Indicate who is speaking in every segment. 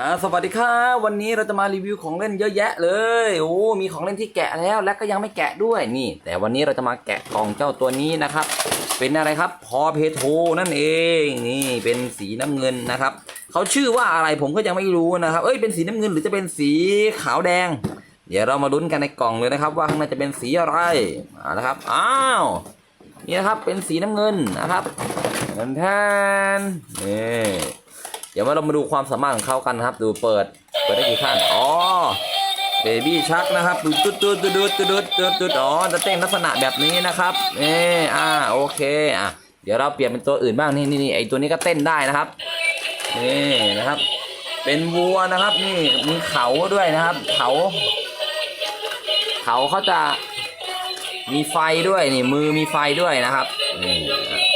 Speaker 1: อ่าสวัสดีครับวันนี้เราจะมารีวิวของเล่นเยอะแยะเลยโอ้มีของเล่นที่แกะแล้วและก็ยังไม่แกะด้วยนี่ แต่วันนี้เราจะมาแกะกล่องเจ้าตัวนี้นะครับ เป็นอะไรครับพอเพโทนั่นเองนี่เป็นสีน้ำเงินนะครับเขาชื่อว่าอะไรผมก็ยังไม่รู้นะครับ เอ้ยเป็นสีน้ำเงินหรือจะเป็นสีขาวแดง เดี๋ยวเรามาลุ้นกันในกล่องเลยนะครับ ว่าข้างในจะเป็นสีอะไรอ่านะครับอ้าวนี่นะครับเป็นสีน้ำเงินนะครับแทนแทนนี่ เดี๋ยวมาเรามาดูความสามารถของเขากันครับ ดูเปิด เปิดได้กี่ขั้น อ๋อ เบบี้ชักนะครับดูตุ๊ดตุ๊ดตุ๊ดตุ๊ดตุ๊ดตุ๊ดตุ๊ดอ๋อ จะเต้นลักษณะแบบนี้นะครับนี่อ่า โอเค อะ เดี๋ยวเราเปลี่ยนเป็นตัวอื่นบ้าง นี่นี่นี่ไอตัวนี้ก็เต้นได้นะครับ นี่นะครับ เป็นวัวนะครับ นี่ มีเขาด้วยนะครับ เขา เขาเขาจะมีไฟด้วยนี่มือมีไฟด้วยนะครับ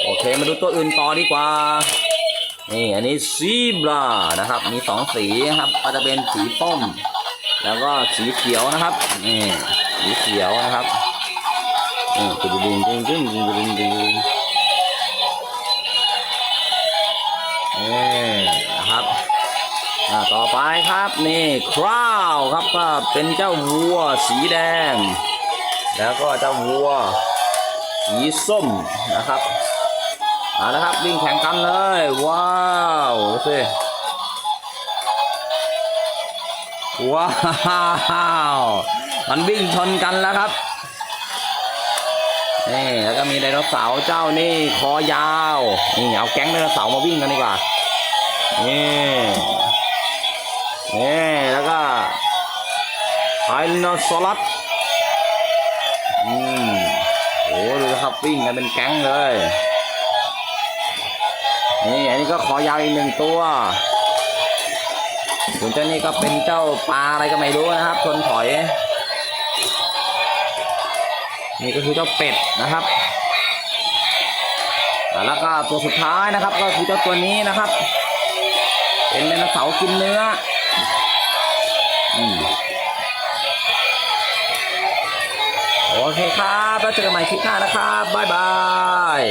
Speaker 1: โอเคมาดูตัวอื่นต่อดีกว่า นี่อันนี้ซีบรานะครับ มีสองสีนะครับ ก็จะเป็นสีส้มแล้วก็สีเขียวนะครับนี่สีเขียวนะครับนี่ดึงดึงดึงดึงดึงดึงดึงนี่นะครับอ่าต่อไปครับนี่คราวครับก็เป็นเจ้าวัวสีแดง แล้วก็เจ้าวัวสีส้มนะครับเอาละครับวิ่งแข่งกันเลยว้า สิว้าวมันวิ่งชนกันแล้วครับนี่แล้วก็มีไดโนเสาร์เจ้านี่คอยาวนี่เอาแก๊งไดโนเสาร์มาวิ่งกันดีกว่านี่นี่แล้วก็ไทโนซอรัสอืมโอ้ดูนะครับวิ่งกันเป็นแก๊งเลย ก็ขอยาวอีกหนึ่งตัวส่วนเจ้านี่ก็เป็นเจ้าปลาอะไรก็ไม่รู้นะครับชนถอย นี่ก็คือเจ้าเป็ดนะครับแล้วก็ตัวสุดท้ายนะครับ ก็คือเจ้าตัวนี้นะครับ เป็นไดโนเสาร์กินเนื้ออืมโอเคครับ แล้วเจอกันใหม่คลิปหน้านะครับ บ๊ายบาย